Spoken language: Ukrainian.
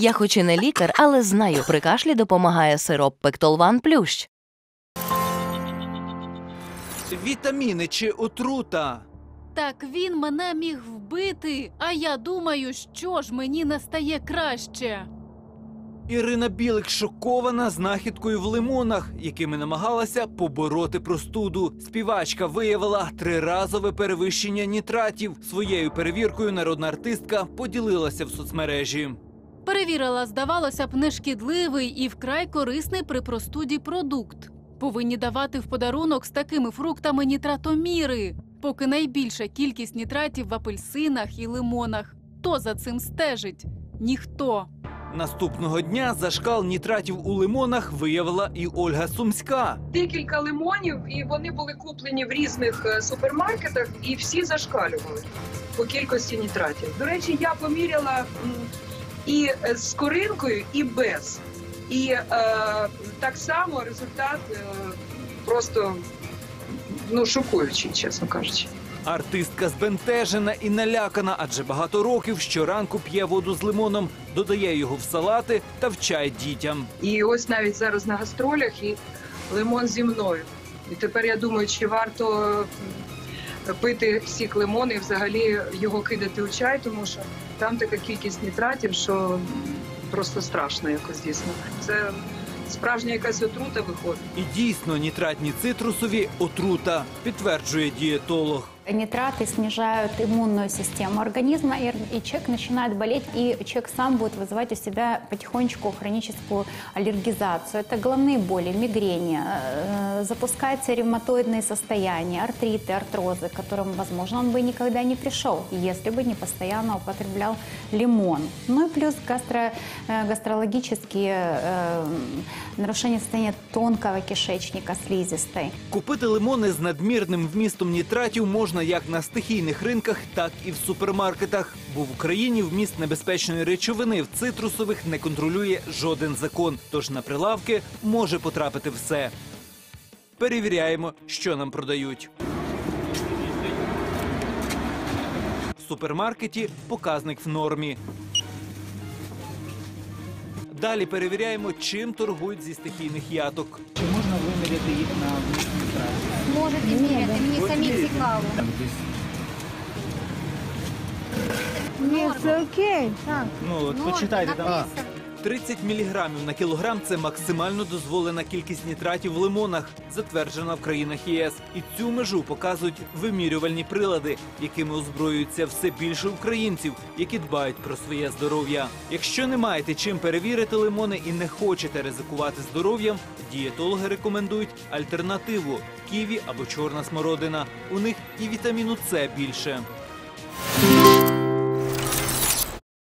Я хоч і не лікар, але знаю, при кашлі допомагає сироп Пектолван Плющ. Вітаміни чи отрута. Так він мене міг вбити, а я думаю, що ж мені не стає краще. Ірина Білик шокована знахідкою в лимонах, якими намагалася побороти простуду. Співачка виявила триразове перевищення нітратів. Своєю перевіркою народна артистка поділилася в соцмережі. Перевірила, здавалося б, нешкідливий і вкрай корисний при простуді продукт. Повинні давати в подарунок з такими фруктами нітратоміри, поки найбільша кількість нітратів в апельсинах і лимонах. Хто за цим стежить? Ніхто. Наступного дня зашкал нітратів у лимонах виявила і Ольга Сумська. декілька лимонів, і вони були куплені в різних е, супермаркетах, і всі зашкалювали по кількості нітратів. До речі, я поміряла і е, з коринкою, і без. І е, так само результат е, просто ну, шокуючий, чесно кажучи. Артистка збентежена і налякана, адже багато років щоранку п'є воду з лимоном, додає його в салати та в чай дітям. І ось навіть зараз на гастролях і лимон зі мною. І тепер я думаю, чи варто пити сік лимону і взагалі його кидати у чай, тому що там така кількість нітратів, що просто страшно якось дійсно. Це справжня якась отрута виходить. І дійсно нітратні цитрусові отрута, підтверджує дієтолог. Нитраты снижают иммунную систему организма, и, и человек начинает болеть, и человек сам будет вызывать у себя потихонечку хроническую аллергизацию. Это головные боли, мигрени, э, запускаются ревматоидные состояния, артриты, артрозы, к которым, возможно, он бы никогда не пришел, если бы не постоянно употреблял лимон. Ну и плюс гастро, э, гастрологические э, нарушения состояния тонкого кишечника, слизистой. Купити лимони з надмірним вмістом нітратів можна як на стихійних ринках, так і в супермаркетах. Бо в Україні вміст небезпечної речовини в цитрусових не контролює жоден закон. Тож на прилавки може потрапити все. Перевіряємо, що нам продають. В супермаркеті показник в нормі. Далі перевіряємо, чим торгують зі стихійних яток. Можна виміряти їх на вміст нітратів? Можете міряти, мені самі цікаво. Там десь, Ні, це окей. Так. ну, от Норм, почитайте там. написано. 30 мг на кілограм це максимально дозволена кількість нітратів в лимонах, затверджена в країнах ЄС. І цю межу показують вимірювальні прилади, якими озброюються все більше українців, які дбають про своє здоров'я. Якщо не маєте чим перевірити лимони і не хочете ризикувати здоров'ям, дієтологи рекомендують альтернативу ківі або чорна смородина. У них і вітаміну С більше.